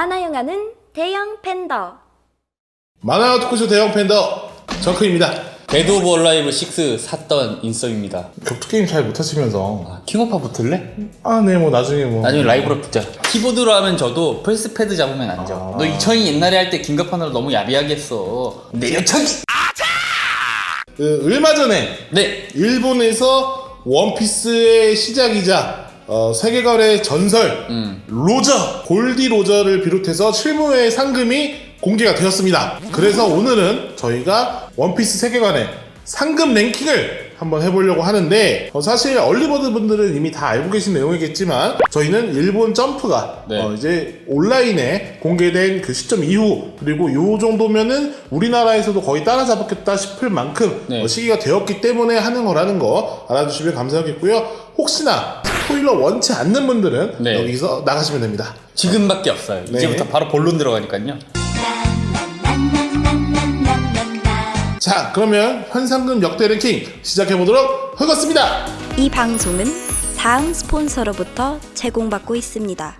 만화영화는 대형 팬더. 만화 토크쇼 대형 팬더 정크입니다. 데드 오브 얼라이브 6 샀던 인썸입니다. 격투 게임 잘 못하시면서 아, 킹오파 붙을래? 아 네 뭐 나중에 뭐 나중에 라이브로 붙자. 키보드로 하면 저도 플스패드 잡으면 안 져. 너 이천이 옛날에 할 때 긴급판으로 너무 야비하게 했어. 내려차기! 그 얼마 전에 네. 일본에서 원피스의 시작이자 어, 세계관의 전설 음. 로저 골디 로저를 비롯해서 실무의 상금이 공개가 되었습니다. 그래서 오늘은 저희가 원피스 세계관의 상금 랭킹을 한번 해보려고 하는데 어, 사실 얼리버드 분들은 이미 다 알고 계신 내용이겠지만 저희는 일본 점프가 네. 어, 이제 온라인에 공개된 그 시점 이후 그리고 요 정도면은 우리나라에서도 거의 따라잡았겠다 싶을 만큼 네. 어, 시기가 되었기 때문에 하는 거라는 거 알아주시면 감사하겠고요. 혹시나 스포일러 원치 않는 분들은 네. 여기서 나가시면 됩니다. 지금밖에 없어요. 네. 이제부터 바로 본론 들어가니까요. 자, 그러면 현상금 역대 랭킹 시작해 보도록 하겠습니다. 이 방송은 다음 스폰서로부터 제공받고 있습니다.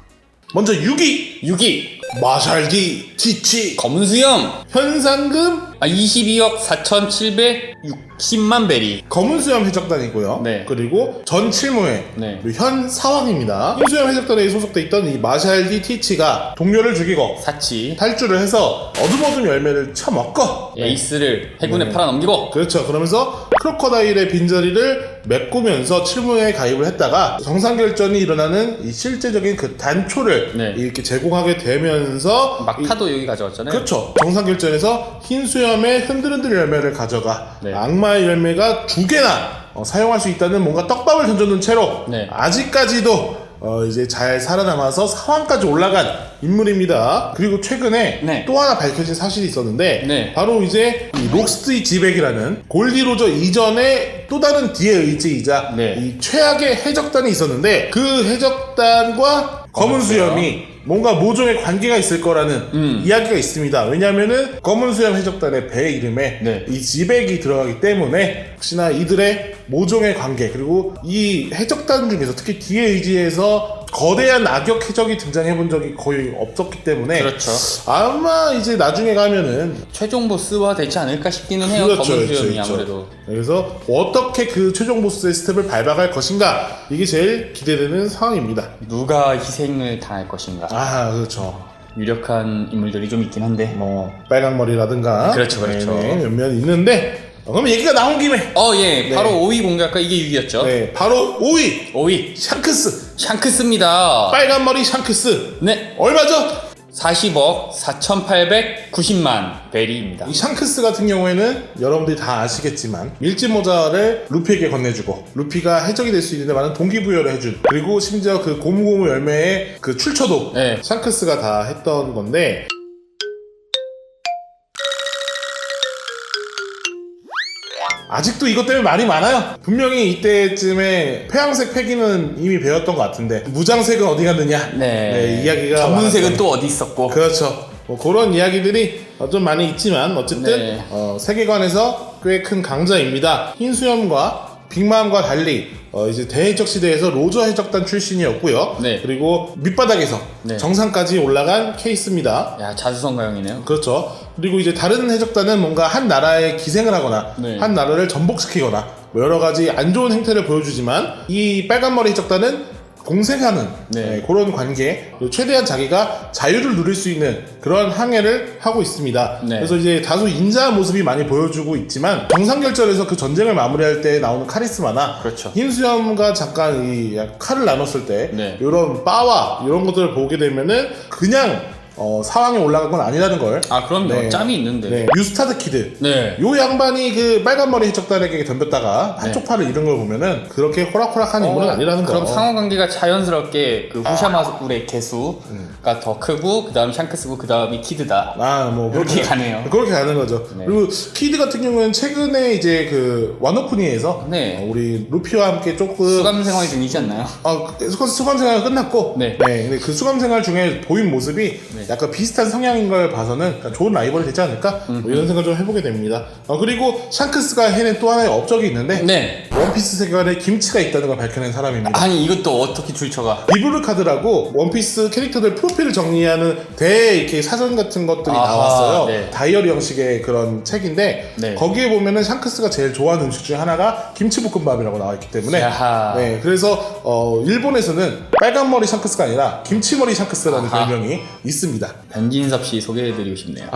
먼저 6위 6위. 마샬디 티치 검은 수염. 현상금 아, 22억 4,760만 베리. 검은 수염 해적단이고요. 네. 그리고 전 칠무회 네. 그리고 현 사왕입니다. 흰 수염 해적단에 소속돼 있던 이 마샬디 티치가 동료를 죽이고 사치. 탈주를 해서 어둠어둠 열매를 처먹고 에이스를 해군에 네. 팔아넘기고. 그렇죠. 그러면서 크로커다일의 빈자리를 메꾸면서 칠무에 가입을 했다가 정상결전이 일어나는 이 실제적인 그 단초를 네. 이렇게 제공하게 되면서 이- 막타도 여기 가져왔잖아요. 그렇죠. 정상결전에서 흰 수염 의 흔들흔들 열매를 가져가 네. 악마의 열매가 두 개나 어, 사용할 수 있다는 뭔가 떡밥을 던져둔 채로 네. 아직까지도 어, 이제 잘 살아남아서 사왕까지 올라간 인물입니다. 그리고 최근에 네. 또 하나 밝혀진 사실이 있었는데 네. 바로 이제 이 록스트리 지백이라는 골디 로저 이전에 또 다른 뒤의 의지이자 네. 이 최악의 해적단이 있었는데 그 해적단과 검은 수염이 뭔가 모종의 관계가 있을 거라는 음. 이야기가 있습니다. 왜냐하면은 검은 수염 해적단의 배 이름에 네. 이 지백이 들어가기 때문에 혹시나 이들의 모종의 관계 그리고 이 해적단 중에서 특히 뒤의 의지에서 거대한 악역 해적이 등장해 본 적이 거의 없었기 때문에 그렇죠. 아마 이제 나중에 가면은 최종 보스화 되지 않을까 싶기는 해요. 그렇죠, 검은 그렇죠, 수염이 그렇죠. 아무래도. 그래서 어떻게 그 최종 보스의 스텝을 밟아갈 것인가 이게 제일 기대되는 상황입니다. 누가 희생을 당할 것인가. 아 그렇죠. 유력한 인물들이 좀 있긴 한데. 뭐 빨강머리라든가 그렇죠, 그렇죠. 네네, 몇몇 있는데 어, 그럼 얘기가 나온 김에 어, 예. 바로 5위 공개할까? 이게 6위였죠. 네 바로 5위 5위. 샹크스 샹크스입니다. 빨간 머리 샹크스 네. 얼마죠? 40억 4,890만 베리입니다. 이 샹크스 같은 경우에는 여러분들이 다 아시겠지만 밀짚 모자를 루피에게 건네주고 루피가 해적이 될 수 있는데 많은 동기부여를 해준 그리고 심지어 그 고무고무 열매의 그 출처도 네. 샹크스가 다 했던 건데 아직도 이것 때문에 말이 많아요. 분명히 이때쯤에 폐양색 패기는 이미 배웠던 것 같은데 무장색은 어디 갔느냐? 네. 이야기가 전문색은 많았던- 또 어디 있었고. 그렇죠. 뭐 그런 이야기들이 어, 좀 많이 있지만 어쨌든 네. 어, 세계관에서 꽤 큰 강자입니다. 흰수염과 빅맘과 달리 어, 이제 대해적 시대에서 로저 해적단 출신이었고요. 네. 그리고 밑바닥에서 네. 정상까지 올라간 케이스입니다. 야, 자수성가형이네요. 그렇죠. 그리고 이제 다른 해적단은 뭔가 한 나라에 기생을 하거나 네. 한 나라를 전복시키거나 뭐 여러 가지 안 좋은 행태를 보여주지만 이 빨간머리 해적단은 공생하는 네. 네, 그런 관계 최대한 자기가 자유를 누릴 수 있는 그런 항해를 하고 있습니다. 네. 그래서 이제 다소 인자한 모습이 많이 보여주고 있지만 정상결전에서 그 전쟁을 마무리할 때 나오는 카리스마나 그렇죠. 흰수염과 잠깐 이 칼을 나눴을 때 네. 이런 바와 이런 것들을 보게 되면은 그냥 어, 사왕에 올라간 건 아니라는 걸 아, 그럼요. 네. 짬이 있는데. 네, 유스타드 키드. 네. 요 양반이 그 빨간 머리 해적단에게 덤볐다가 한쪽 팔을 잃은 걸 보면은 그렇게 호락호락한 인물은 아니라는 거. 그럼 상호관계가 자연스럽게 그 후샤마울의 개수가 더 크고 그 다음 샹크스고 그 다음이 키드다. 아, 뭐 그렇게 가네요. 그렇게 가는 거죠. 네. 그리고 키드 같은 경우는 최근에 이제 그 와노쿠니에서 네. 어, 우리 루피와 함께 조금 수감 생활 중이지 않나요? 아, 그 수감, 생활 끝났고 네. 근데 그 수감 생활 중에 보인 모습이 네. 약간 비슷한 성향인 걸 봐서는 좋은 라이벌이 되지 않을까 뭐 이런 생각 좀 해보게 됩니다. 어, 그리고 샹크스가 해낸 또 하나의 업적이 있는데 네. 원피스 세계관에 김치가 있다는 걸 밝혀낸 사람입니다. 아니 이것도 어떻게 출처가? 리브르 카드라고 원피스 캐릭터들 프로필을 정리하는 대 이렇게 사전 같은 것들이 아하, 나왔어요. 네. 다이어리 형식의 그런 책인데 네. 거기에 보면은 샹크스가 제일 좋아하는 음식 중에 하나가 김치볶음밥이라고 나와 있기 때문에 야하. 네 그래서 어, 일본에서는 빨간 머리 샹크스가 아니라 김치머리 샹크스라는. 별명이 있습니다. 변진섭 씨 소개해드리고 싶네요.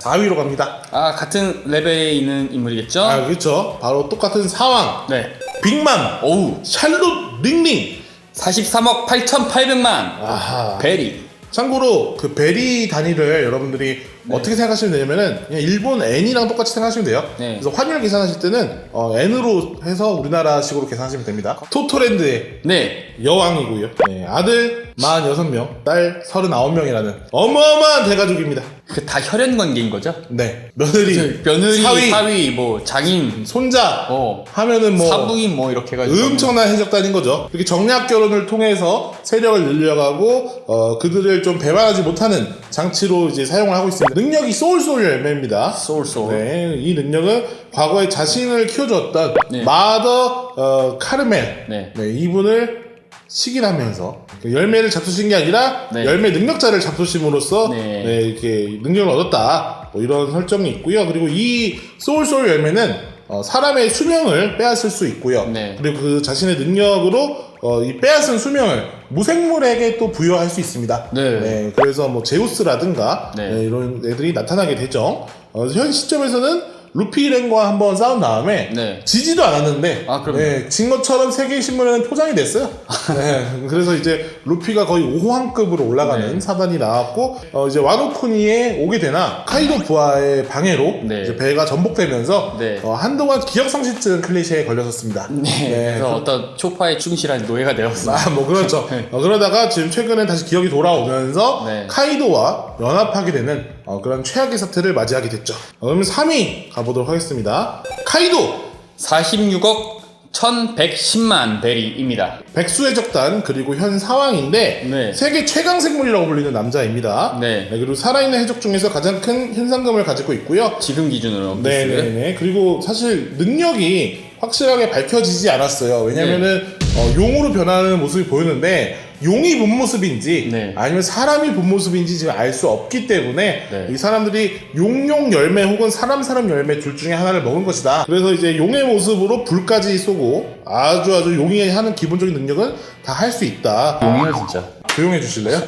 4위로 갑니다. 아 같은 레벨에 있는 인물이겠죠? 아 그렇죠. 바로 똑같은 사왕 네. 빅맘 오우 샬롯 링링 43억 8,800만 아하. 베리. 참고로 그 베리 단위를 여러분들이 네. 어떻게 생각하시면 되냐면은 그냥 일본 N이랑 똑같이 생각하시면 돼요. 네. 그래서 환율 계산하실 때는 어, N으로 해서 우리나라식으로 계산하시면 됩니다. 토토랜드의 네. 여왕이고요. 네, 아들 46명, 딸 39명이라는 어마어마한 대가족입니다. 그 다 혈연 관계인 거죠? 네. 며느리, 며느리, 사위, 사위, 뭐 장인, 손자 어, 하면은 뭐 사부인 뭐 이렇게 해가지고 엄청난 해적단인 거죠. 이렇게 정략 결혼을 통해서 세력을 늘려가고 어, 그들을 좀 배반하지 못하는 장치로 이제 사용을 하고 있습니다. 능력이 소울소울 열매입니다. 소울 소울. 네, 이 능력은 과거에 자신을 키워주었던 네. 마더 어, 카르멜 네. 네, 이분을 식인하면서 그 열매를 잡수신 게 아니라 네. 열매 능력자를 잡수심으로써 네. 네, 이렇게 능력을 얻었다 뭐 이런 설정이 있고요. 그리고 이 소울소울 열매는 어, 사람의 수명을 빼앗을 수 있고요. 네. 그리고 그 자신의 능력으로 어, 이 빼앗은 수명을 무생물에게 또 부여할 수 있습니다. 네. 그래서 뭐 제우스라든가 네. 네, 이런 애들이 나타나게 되죠. 어, 현 시점에서는 루피랭과 한번 싸운 다음에 네. 지지도 않았는데 아, 그럼요. 네, 진 것처럼 세계 신문에는 포장이 됐어요. 네, 그래서 이제 루피가 거의 5황급으로 올라가는 네. 사단이 나왔고 어, 이제 와노쿠니에 오게 되나 카이도 부하의 방해로 네. 이제 배가 전복되면서 네. 어, 한동안 기억상실증 클리셰에 걸렸었습니다. 네. 그래서 어떤 초파에 충실한 노예가 되었습니다. 아, 뭐 그렇죠. 어, 그러다가 지금 최근에 다시 기억이 돌아오면서 네. 카이도와 연합하게 되는 어, 그런 최악의 사태를 맞이하게 됐죠. 어, 그러면 3위 가보도록 하겠습니다. 카이도 46억 1,110만 베리입니다. 백수의 적단 그리고 현 사왕인데 네. 세계 최강 생물이라고 불리는 남자입니다. 네. 그리고 살아있는 해적 중에서 가장 큰 현상금을 가지고 있고요. 지금 기준으로 네네네. 그리고 사실 능력이 확실하게 밝혀지지 않았어요. 왜냐면은 네. 어, 용으로 변하는 모습이 보이는데 용이 본 모습인지 네. 아니면 사람이 본 모습인지 지금 알 수 없기 때문에 네. 이 사람들이 용용 열매 혹은 사람 사람 열매 둘 중에 하나를 먹은 것이다. 그래서 이제 용의 모습으로 불까지 쏘고 아주 아주 용이 하는 기본적인 능력은 다 할 수 있다. 용이야 진짜. 조용해 주실래요?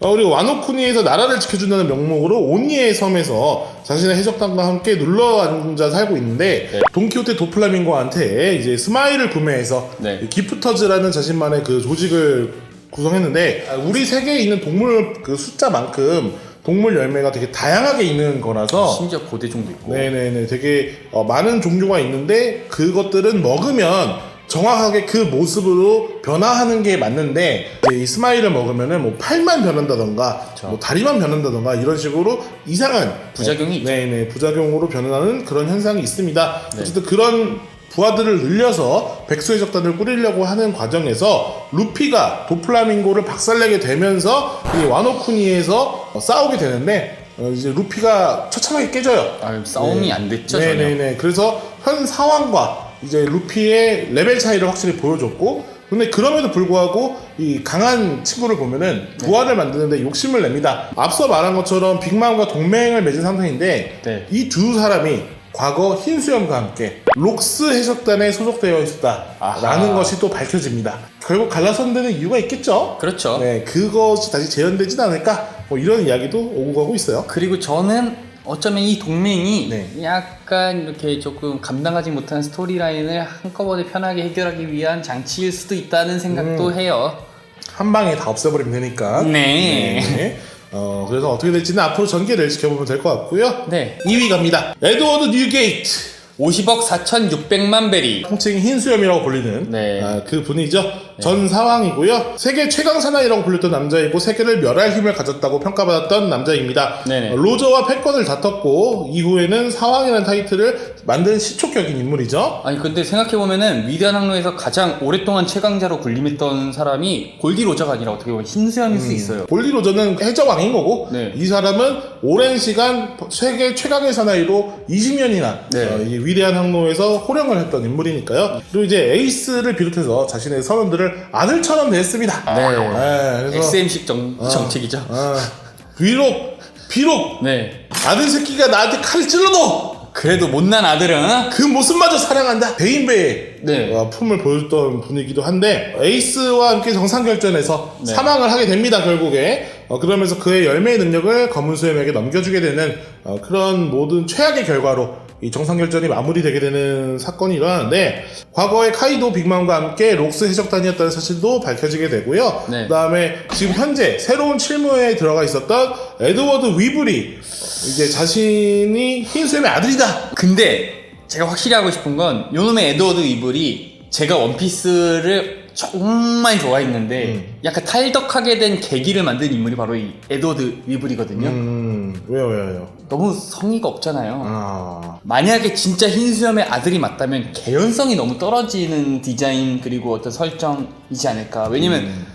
어, 그리고 와노쿠니에서 나라를 지켜준다는 명목으로 오니의 섬에서 자신의 해적단과 함께 눌러 앉아 살고 있는데 네. 돈키호테 도플라밍고한테 이제 스마일을 구매해서 네. 이 기프터즈라는 자신만의 그 조직을 구성했는데 아, 우리 세계에 있는 동물 그 숫자만큼 동물 열매가 되게 다양하게 있는 거라서 심지어 고대종도 있고. 네네네 되게 어, 많은 종류가 있는데 그것들은 먹으면 정확하게 그 모습으로 변화하는 게 맞는데 이제 이 스마일을 먹으면은 뭐 팔만 변한다던가 뭐 다리만 변한다던가 이런 식으로 이상한 부작용이 있죠. 네네 부작용으로 변하는 그런 현상이 있습니다. 어쨌든 그런 부하들을 늘려서 백수의 적단을 꾸리려고 하는 과정에서 루피가 도플라밍고를 박살내게 되면서 이 와노쿠니에서 어, 싸우게 되는데 어, 이제 루피가 처참하게 깨져요. 아, 싸움이 안 됐죠, 전혀. 네네네. 그래서 현 상황과 이제 루피의 레벨 차이를 확실히 보여줬고, 근데 그럼에도 불구하고 이 강한 친구를 보면은 네. 부하를 만드는데 욕심을 냅니다. 앞서 말한 것처럼 빅맘과 동맹을 맺은 상태인데 네. 이 두 사람이 과거 흰수염과 함께 록스 해적단에 소속되어 있었다라는 아하. 것이 또 밝혀집니다. 결국 갈라선 데는 이유가 있겠죠. 그렇죠. 네, 그것이 다시 재현되진 않을까? 뭐 이런 이야기도 오고 가고 있어요. 그리고 저는 어쩌면 이 동맹이 네. 약간 이렇게 조금 감당하지 못한 스토리라인을 한꺼번에 편하게 해결하기 위한 장치일 수도 있다는 생각도 해요. 한 방에 다 없애버리면 되니까. 네. 네. 어, 그래서 어떻게 될지는 앞으로 전개를 지켜보면 될 것 같고요. 네. 2위 갑니다. 에드워드 뉴게이트. 50억 4,600만 베리. 통칭 흰수염이라고 불리는 네. 아, 그 분이죠. 전 사왕이고요. 세계 최강 사나이라고 불렸던 남자이고 세계를 멸할 힘을 가졌다고 평가받았던 남자입니다. 네네. 어, 로저와 패권을 다퉜고 이후에는 사왕이라는 타이틀을 만든 시초격인 인물이죠. 아니 근데 생각해 보면은 위대한 항로에서 가장 오랫동안 최강자로 군림했던 사람이 골디 로저가 아니라 어떻게 보면 흰수염일 수 있어요. 볼리 로저는 해적왕인 거고 네. 이 사람은 오랜 시간 세계 최강의 사나이로 20년이나 어, 네. 이 위대한 항로에서 호령을 했던 인물이니까요. 그리고 이제 에이스를 비롯해서 자신의 선원들을 아들처럼 냈습니다. 네. 그래서 XM식 정, 정책이죠. 아, 비록 비록 네. 아들 새끼가 나한테 칼을 찔러도 그래도 못난 아들은 그 모습마저 사랑한다. 대인배의 네. 어, 품을 보였던 분이기도 한데 에이스와 함께 정상결전에서 네. 사망을 하게 됩니다. 결국에 어, 그러면서 그의 열매의 능력을 검은수염에게 넘겨주게 되는 어, 그런 모든 최악의 결과로 이 정상결전이 마무리되게 되는 사건이 일어나는데 과거에 카이도 빅맘과 함께 록스 해적단이었다는 사실도 밝혀지게 되고요. 네. 그다음에 지금 현재 새로운 칠무에 들어가 있었던 에드워드 위블이 이제 자신이 흰수염의 아들이다. 근데 제가 확실히 하고 싶은 건 요놈의 에드워드 이블이 제가 원피스를 정말 좋아했는데 음. 약간 탈덕하게 된 계기를 만든 인물이 바로 이 에드워드 위블이거든요. 음, 왜요, 왜요, 왜요? 너무 성의가 없잖아요. 아, 만약에 진짜 흰수염의 아들이 맞다면 개연성이 너무 떨어지는 디자인 그리고 어떤 설정이지 않을까. 왜냐면 음.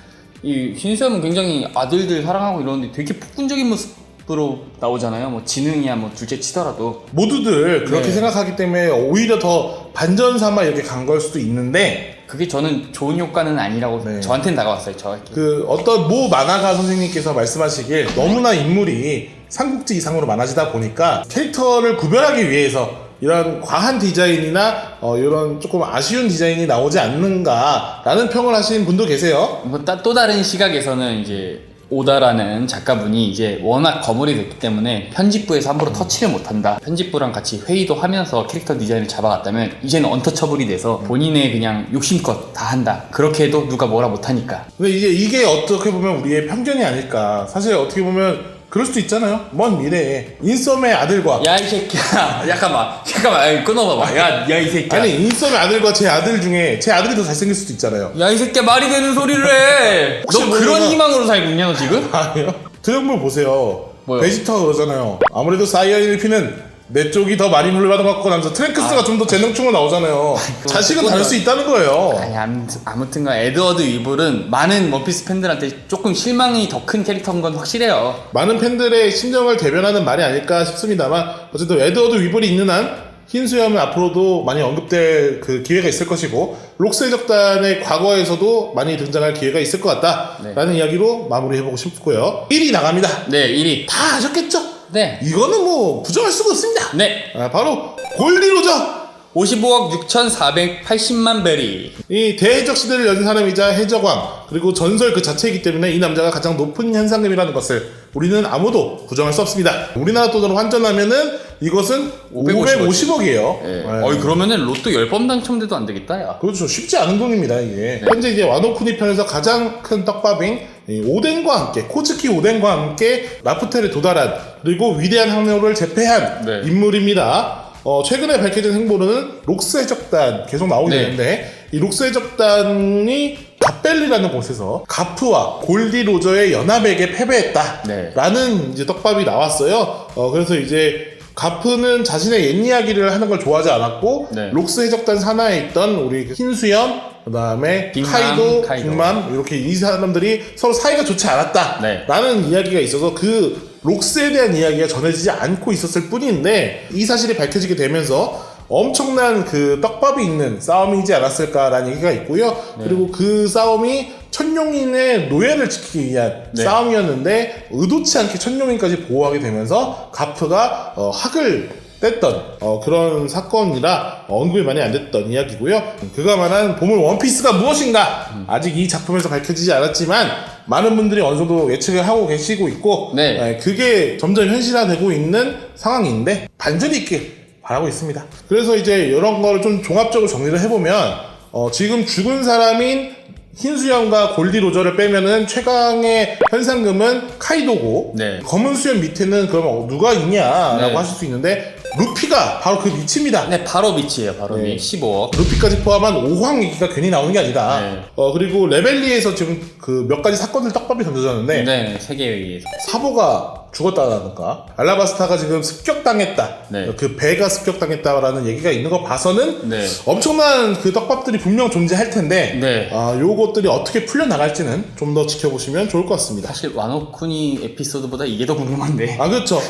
이 흰수염은 굉장히 아들들 사랑하고 이러는데 되게 폭군적인 모습으로 나오잖아요. 뭐 지능이야 뭐 둘째 치더라도. 모두들 그렇게 네. 생각하기 때문에 오히려 더 반전 삼아 이렇게 간 걸 수도 있는데 그게 저는 좋은 효과는 아니라고 네. 저한테는 다가왔어요. 저한테. 그 어떤 모 만화가 선생님께서 말씀하시길 너무나 인물이 삼국지 이상으로 많아지다 보니까 캐릭터를 구별하기 위해서 이런 과한 디자인이나 어, 이런 조금 아쉬운 디자인이 나오지 않는가라는 평을 하신 분도 계세요. 뭐또 다른 시각에서는 이제 오다라는 작가분이 이제 워낙 거물이 됐기 때문에 편집부에서 함부로 터치를 못한다. 편집부랑 같이 회의도 하면서 캐릭터 디자인을 잡아갔다면 이제는 언터처블이 돼서 본인의 그냥 욕심껏 다 한다. 그렇게 해도 누가 뭐라 못하니까. 근데 이제 이게 어떻게 보면 우리의 편견이 아닐까. 사실 어떻게 보면 그럴 수도 있잖아요. 먼 미래에 인썸의 아들과 야 이 새끼야. 잠깐만. 잠깐만. 아이, 끊어봐봐. 야, 야 이 새끼야. 아니 인썸의 아들과 제 아들 중에 제 아들이 더 잘생길 수도 있잖아요. 야 이 새끼야 말이 되는 소리를 해. 혹시 너 모르나- 그런 희망으로 살고 있냐 너 지금? 아니요. 드래곤볼 보세요. 뭐요? 베지터가 그러잖아요. 아무래도 사이언 1피는 내 쪽이 더 많이 물려받은 것 같고 나면서 트랭크스가 좀 더 재능충으로 나오잖아요. 자식은 다를 수 있다는 거예요. 아니 아무튼, 아무튼간 에드워드 이블은 많은 원피스 팬들한테 조금 실망이 더 큰 캐릭터인 건 확실해요. 많은 팬들의 심정을 대변하는 말이 아닐까 싶습니다만 어쨌든 에드워드 위블이 있는 한 흰수염은 앞으로도 많이 언급될 그 기회가 있을 것이고 록스 해적단의 과거에서도 많이 등장할 기회가 있을 것 같다라는 이야기로 마무리해보고 싶고요. 1위 나갑니다. 네 1위. 다 아셨겠죠? 네. 이거는 뭐 부정할 수가 없습니다. 네. 아, 바로 골디로저 55억 6,480만 베리. 이 대해적 시대를 여는 사람이자 해적왕 그리고 전설 그 자체이기 때문에 이 남자가 가장 높은 현상금이라는 것을 우리는 아무도 부정할 수 없습니다. 우리나라 돈으로 환전하면은 이것은 550억. 550억이에요. 네. 어이 그러면은 로또 10번 당첨돼도 안 되겠다 야. 그렇죠. 쉽지 않은 돈입니다, 이게. 현재 이제 와노쿠니 편에서 가장 큰 떡밥인 이 오덴과 함께, 코츠키 오덴과 함께 라프텔에 도달한, 그리고 위대한 항로를 제패한 네. 인물입니다. 어, 최근에 밝혀진 행보로는 록스 해적단 계속 나오게 네. 되는데, 이 록스 해적단이 갓벨리라는 곳에서 가프와 골디 로저의 연합에게 패배했다. 네. 라는 이제 떡밥이 나왔어요. 어, 그래서 이제 가프는 자신의 옛 이야기를 하는 걸 좋아하지 않았고, 네. 록스 해적단 산하에 있던 우리 그 흰수염, 그 다음에 빅맘, 카이도, 카이도. 빅맘, 이렇게 이 사람들이 서로 사이가 좋지 않았다. 네. 라는 이야기가 있어서 그 록스에 대한 이야기가 전해지지 않고 있었을 뿐인데, 이 사실이 밝혀지게 되면서 엄청난 그 떡밥이 있는 싸움이지 않았을까라는 얘기가 있고요. 네. 그리고 그 싸움이 천룡인의 노예를 지키기 위한 네. 싸움이었는데 의도치 않게 천룡인까지 보호하게 되면서 가프가 어, 학을 뗐던 어, 그런 사건이라 언급이 많이 안 됐던 이야기고요. 그가만한 보물 원피스가 무엇인가 아직 이 작품에서 밝혀지지 않았지만 많은 분들이 어느 정도 예측을 하고 계시고 있고 네. 예, 그게 점점 현실화되고 있는 상황인데 반전이 있길 바라고 있습니다. 그래서 이제 이런 거를 좀 종합적으로 정리를 해보면 어, 지금 죽은 사람인 흰수염과 골디 로저를 빼면은 최강의 현상금은 카이도고 네. 검은 수염 밑에는 그러면 누가 있냐라고 네. 하실 수 있는데 루피가 바로 그 밑입니다. 네, 바로 밑이에요. 바로 네. 밑 15억. 루피까지 포함한 5황 얘기가 괜히 나오는 게 아니다. 네. 어 그리고 레벨리에서 지금 그 몇 가지 사건들 떡밥이 던져졌는데 네, 세계 회의에서. 사보가 죽었다던가 알라바스타가 지금 습격당했다. 네. 그 배가 습격당했다라는 얘기가 있는 거 봐서는 네. 엄청난 그 떡밥들이 분명 존재할 텐데 네. 아 요것들이 어떻게 풀려 나갈지는 좀 더 지켜보시면 좋을 것 같습니다. 사실 와노쿠니 에피소드보다 이게 더 궁금한데. 아 그렇죠.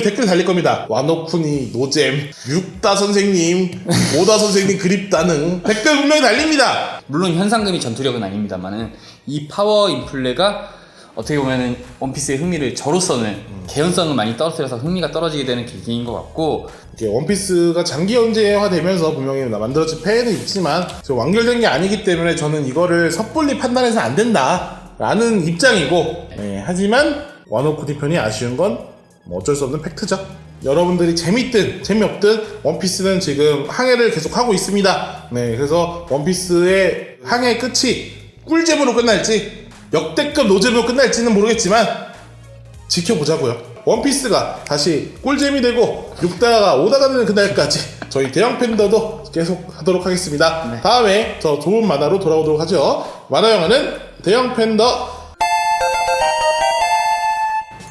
분명히 댓글 달릴 겁니다. 와노쿠니, 노잼, 육다 선생님, 오다 선생님 그립다는 댓글 분명히 달립니다. 물론 현상금이 전투력은 아닙니다만은 이 파워 인플레가 어떻게 보면은 원피스의 흥미를 저로서는 개연성을 많이 떨어뜨려서 흥미가 떨어지게 되는 계기인 것 같고 이게 원피스가 장기 연재화되면서 분명히 만들어진 팬은 있지만 지금 완결된 게 아니기 때문에 저는 이거를 섣불리 판단해서 안 된다라는 입장이고 네, 하지만 와노쿠니 편이 아쉬운 건 뭐 어쩔 수 없는 팩트죠. 여러분들이 재밌든 재미없든 원피스는 지금 항해를 계속 하고 있습니다. 네, 그래서 원피스의 항해 끝이 꿀잼으로 끝날지 역대급 노잼으로 끝날지는 모르겠지만 지켜보자고요. 원피스가 다시 꿀잼이 되고 육다가 오다가 되는 그날까지 저희 대형 팬더도 계속 하도록 하겠습니다. 다음에 더 좋은 만화로 돌아오도록 하죠. 만화 영화는 대형 팬더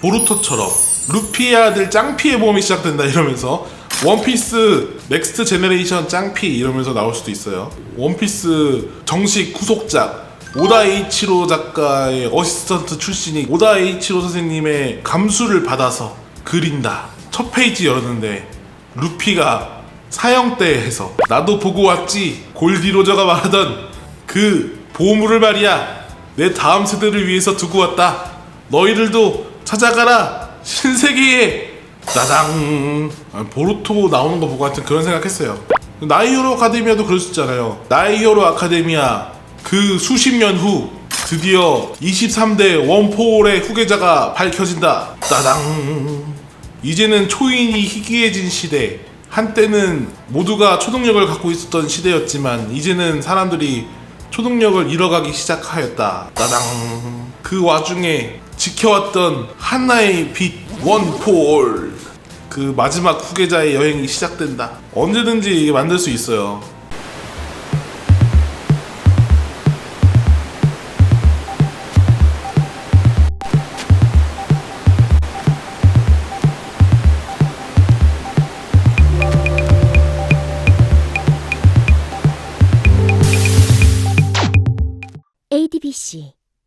보루토처럼 루피의 아들 짱피의 모험이 시작된다 이러면서 원피스 넥스트 제네레이션 짱피 이러면서 나올 수도 있어요. 원피스 정식 후속작 오다 에이치로 작가의 어시스턴트 출신이 오다 에이치로 선생님의 감수를 받아서 그린다. 첫 페이지 열었는데 루피가 사형대에서 나도 보고 왔지 골디 로저가 말하던 그 보물을 말이야 내 다음 세대를 위해서 두고 왔다. 너희들도 찾아가라 신세계에 따당 아, 보루토 나오는 거 보고 하여튼 그런 생각했어요. 나이히어로 아카데미아도 그럴 수 있잖아요. 나이히어로 아카데미아 그 수십 년 후 드디어 23대 원포올의 후계자가 밝혀진다. 따당 이제는 초인이 희귀해진 시대. 한때는 모두가 초능력을 갖고 있었던 시대였지만 이제는 사람들이 초능력을 잃어가기 시작하였다. 따당. 그 와중에 지켜왔던 하나의 빛 원포올. 그 마지막 후계자의 여행이 시작된다. 언제든지 만들 수 있어요.